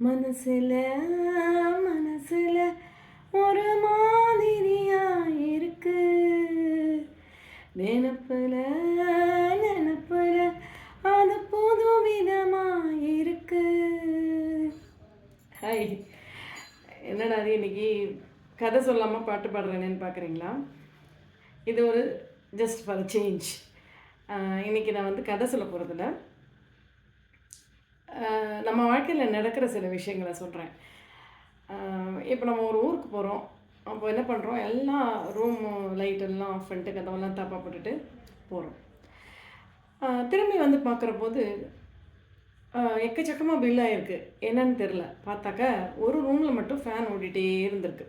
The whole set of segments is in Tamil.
மனசுல மனசுல ஒரு மாதிரியா இருக்கு. நினப்புல நினப்புல அது புது விதமா இருக்கு. ஹாய் என்னடா அது இன்னைக்கு கதை சொல்லாமல் பாட்டு பாடுறேனேன்னு பார்க்குறீங்களா இது ஒரு ஜஸ்ட் ஃபார் சேஞ்ச் இன்னைக்கு நான் வந்து கதை சொல்ல போகிறதில்ல நம்ம வாழ்க்கையில் நடக்கிற சில விஷயங்களை சொல்கிறேன் இப்போ நம்ம ஒரு ஊருக்கு போகிறோம் அப்போ என்ன பண்ணுறோம் எல்லாம் ரூம் லைட்டெல்லாம் ஆஃப் பண்ணிட்டு கதவெல்லாம் தப்பாக போட்டுட்டு போகிறோம் திரும்பி வந்து பார்க்குற போது எக்கச்சக்கமாக பில் ஆகிருக்கு என்னன்னு தெரில பார்த்தாக்கா ஒரு ரூமில் மட்டும் ஃபேன் ஓடிட்டே இருந்திருக்கு.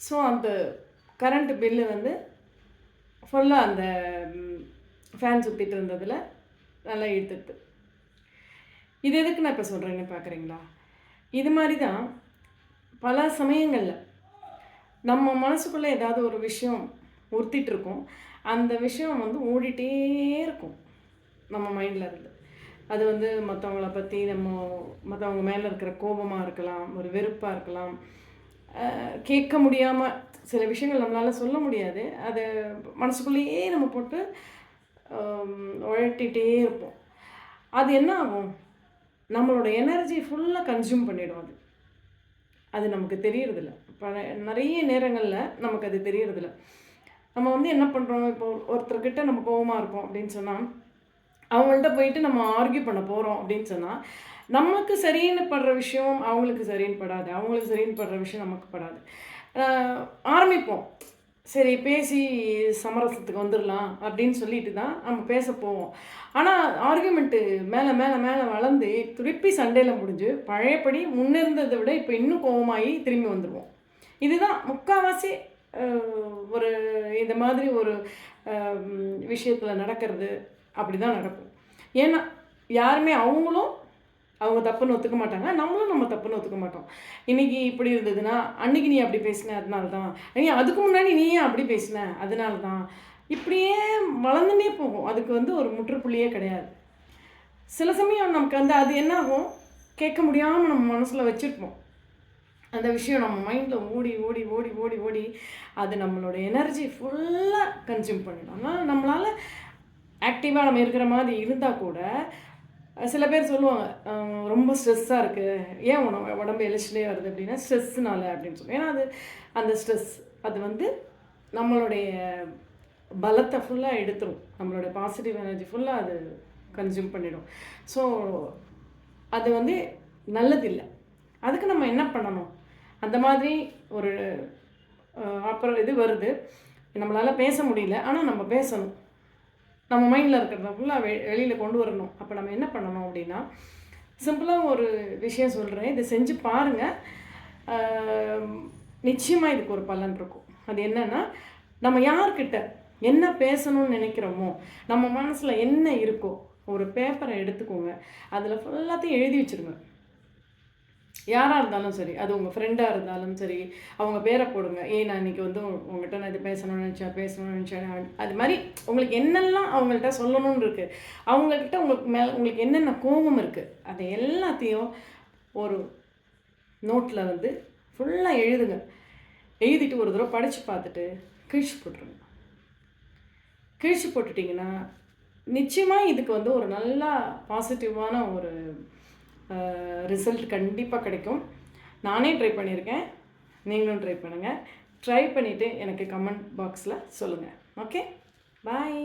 ஸோ அந்த கரண்ட் பில்லு வந்து ஃபுல்லாக அந்த ஃபேன் சுற்றிட்டு இருந்ததில் நல்லா இழுத்துட்டு. இது எதுக்கு நான் இப்போ சொல்கிறேன்னு பார்க்குறீங்களா இது மாதிரி தான் பல சமயங்களில் நம்ம மனசுக்குள்ளே ஏதாவது ஒரு விஷயம் உறுத்திகிட்டுருக்கோம் அந்த விஷயம் வந்து ஓடிட்டே இருக்கும் நம்ம மைண்டில் இருந்து. அது வந்து மற்றவங்கள பற்றி நம்ம மற்றவங்க மேலே இருக்கிற கோபமாக இருக்கலாம் ஒரு வெறுப்பாக இருக்கலாம். கேட்க முடியாமல் சில விஷயங்கள் நம்மளால் சொல்ல முடியாது. அதை மனசுக்குள்ளேயே நம்ம போட்டு உழட்டிகிட்டே இருப்போம். அது என்ன ஆகும்? நம்மளோட எனர்ஜி ஃபுல்லாக கன்சியூம் பண்ணிடும் அது. அது நமக்கு தெரியறதில்ல. பல நிறைய நேரங்களில் நமக்கு அது தெரியறதில்ல. நம்ம வந்து என்ன பண்ணுறோம் இப்போ ஒருத்தர்கிட்ட நம்ம கோபமாக இருக்கோம் அப்படின்னு சொன்னால் அவங்கள்ட்ட போயிட்டு நம்ம ஆர்கியூ பண்ண போகிறோம் அப்படின்னு சொன்னால் நமக்கு சரின்னு படுற விஷயம் அவங்களுக்கு சரின்னு படாது. அவங்களுக்கு சரின்னு படுற விஷயம் நமக்கு படாது. ஆரம்பிப்போம். சரி பேசி சமரசத்துக்கு வந்துடலாம் அப்படின்னு சொல்லிட்டு தான் நம்ம பேச போவோம். ஆனால் ஆர்குமெண்ட்டு மேலே மேலே மேலே வளர்ந்து திருப்பி சண்டையில் முடிஞ்சு பழையபடி முன்னிருந்ததை விட இப்போ இன்னும் கோவமாகி திரும்பி வந்துடுவோம் இதுதான் முக்கால்வாசி ஒரு இந்த மாதிரி ஒரு விஷயத்தில் நடக்கிறது அப்படி தான் நடக்கும். ஏன்னா யாருமே அவங்களும் அவங்க தப்புன்னு ஒத்துக்க மாட்டாங்க. நம்மளும் நம்ம தப்புன்னு ஒத்துக்க மாட்டோம். இன்னைக்கு இப்படி இருந்ததுன்னா அன்னைக்கு நீ அப்படி பேசின அதனால தான் நீ அதுக்கு முன்னாடி நீ ஏன் அப்படி பேசின? அதனால தான் இப்படியே வளர்ந்துட்டே போகும். அதுக்கு வந்து ஒரு முற்றுப்புள்ளியே கிடையாது. சில சமயம் நமக்கு வந்து அது என்ன ஆகும் கேட்க முடியாமல் நம்ம மனசில் வச்சுருப்போம். அந்த விஷயம் நம்ம மைண்டில் ஓடி ஓடி ஓடி ஓடி ஓடி அது நம்மளோட எனர்ஜி ஃபுல்லாக கன்சியூம் பண்ணிடும். ஆனால் நம்மளால் ஆக்டிவாக நம்ம இருக்கிற மாதிரி இருந்தால் கூட சில பேர் சொல்லுவாங்க ரொம்ப ஸ்ட்ரெஸ்ஸாக இருக்குது ஏன் உணவு உடம்பு எழுச்சிலே வருது அப்படின்னா ஸ்ட்ரெஸ்ஸுனால அப்படின்னு சொல்லுவோம் ஏன்னா அது அந்த ஸ்ட்ரெஸ் அது வந்து நம்மளுடைய பலத்தை ஃபுல்லாக எடுத்துரும். நம்மளுடைய பாசிட்டிவ் எனர்ஜி ஃபுல்லாக அது கன்சியூம் பண்ணிடும். ஸோ அது வந்து நல்லதில்லை. அதுக்கு நம்ம என்ன பண்ணணும்? அந்த மாதிரி ஒரு அப்புறம் இது வருது. நம்மளால் பேச முடியல. ஆனால் நம்ம பேசணும். நம்ம மைண்டில் இருக்கிறத ஃபுல்லாக வெ வெளியில் கொண்டு வரணும். அப்போ நம்ம என்ன பண்ணணும் அப்படின்னா சிம்பிளாக ஒரு விஷயம் சொல்கிறேன் இதை செஞ்சு பாருங்கள் நிச்சயமாக இதுக்கு ஒரு பலன் இருக்கும். அது என்னென்னா நம்ம யார்கிட்ட என்ன பேசணும்னு நினைக்கிறோமோ நம்ம மனசில் என்ன இருக்கோ ஒரு பேப்பரை எடுத்துக்கோங்க. அதில் ஃபுல்லாத்தையும் எழுதி வச்சிருங்க. யாராக இருந்தாலும் சரி அது உங்கள் ஃப்ரெண்டாக இருந்தாலும் சரி அவங்க பேரை போடுங்க. ஏன் நான் இன்றைக்கி வந்து உங்கள்கிட்ட நான் இது பேசணும்னு நினச்சேன் பேசணும்னு நினச்சேன். அது மாதிரி உங்களுக்கு என்னெல்லாம் அவங்கள்ட்ட சொல்லணும்னு இருக்குது அவங்கக்கிட்ட உங்களுக்கு மேலே உங்களுக்கு என்னென்ன கோபம் இருக்குது அதை எல்லாத்தையும் ஒரு நோட்டில் வந்து ஃபுல்லாக எழுதுங்க. எழுதிட்டு ஒரு தடவை படித்து பார்த்துட்டு கிழிச்சு போட்டுருங்க. கிழிச்சு போட்டுட்டிங்கன்னா நிச்சயமாக இதுக்கு வந்து ஒரு நல்லா பாசிட்டிவான ஒரு ரிசல்ட் கண்டிப்பாக கிடைக்கும். நானே ட்ரை பண்ணியிருக்கேன். நீங்களும் ட்ரை பண்ணுங்கள் ட்ரை பண்ணிவிட்டு எனக்கு கமெண்ட் பாக்ஸில் சொல்லுங்கள் ஓகே பாய்